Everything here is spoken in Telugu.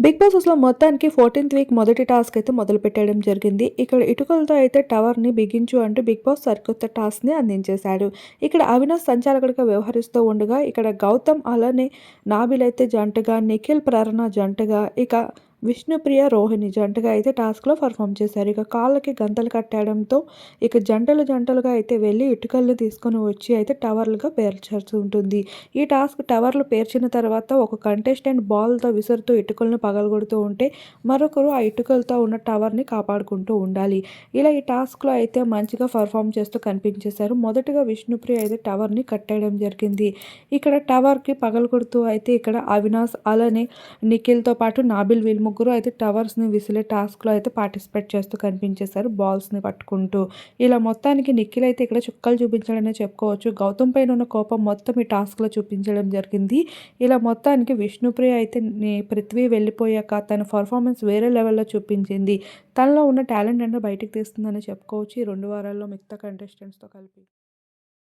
బిగ్ బాస్ అసలు మొత్తానికి ఫోర్టీన్త్ వీక్ మొదటి టాస్క్ అయితే మొదలు పెట్టడం జరిగింది. ఇక్కడ ఇటుకలతో అయితే టవర్ని బిగించు అంటూ బిగ్ బాస్ సరికొత్త టాస్క్ని అందించేశాడు. ఇక్కడ అవినాష్ సంచాలకుడిగా వ్యవహరిస్తూ ఉండగా ఇక్కడ గౌతమ్ అలానే నాబిల్ అయితే జంటగా నిఖిల్ ప్రేరణ జంటగా ఇక విష్ణుప్రియ రోహిణి జంటగా అయితే టాస్క్లో పర్ఫామ్ చేశారు. ఇక కాళ్ళకి గంతలు కట్టడంతో ఇక జంటలు జంటలుగా అయితే వెళ్ళి ఇటుకల్ని తీసుకొని వచ్చి అయితే టవర్లుగా పేర్చాల్సి ఉంటుంది. ఈ టాస్క్ టవర్లు పేర్చిన తర్వాత ఒక కంటెస్టెంట్ బాల్తో విసురుతూ ఇటుకలను పగలగొడుతూ ఉంటే మరొకరు ఆ ఇటుకలతో ఉన్న టవర్ని కాపాడుకుంటూ ఉండాలి. ఇలా ఈ టాస్క్లో అయితే మంచిగా పర్ఫామ్ చేస్తూ కనిపించేశారు. మొదటగా విష్ణుప్రియ అయితే టవర్ని కట్టేయడం జరిగింది. ఇక్కడ టవర్కి పగలగొడుతూ అయితే ఇక్కడ అవినాష్ అలానే నిఖిల్తో పాటు నాబిల్ విల్ము ముగ్గురు అయితే టవర్స్ని విసిలే టాస్క్లో అయితే పార్టిసిపేట్ చేస్తూ కనిపించేశారు బాల్స్ని పట్టుకుంటూ. ఇలా మొత్తానికి నిఖిల్ అయితే ఇక్కడ చుక్కలు చూపించడనే చెప్పుకోవచ్చు. గౌతమ్ పైన ఉన్న కోపం మొత్తం ఈ టాస్క్లో చూపించడం జరిగింది. ఇలా మొత్తానికి విష్ణుప్రియ అయితే పృథ్వీ వెళ్ళిపోయాక తన పర్ఫార్మెన్స్ వేరే లెవెల్లో చూపించింది. తనలో ఉన్న టాలెంట్ అంటే బయటకు తీస్తుందని చెప్పుకోవచ్చు. ఈ రెండు వారాల్లో మిగతా కంటెస్టెంట్స్తో కలిపి.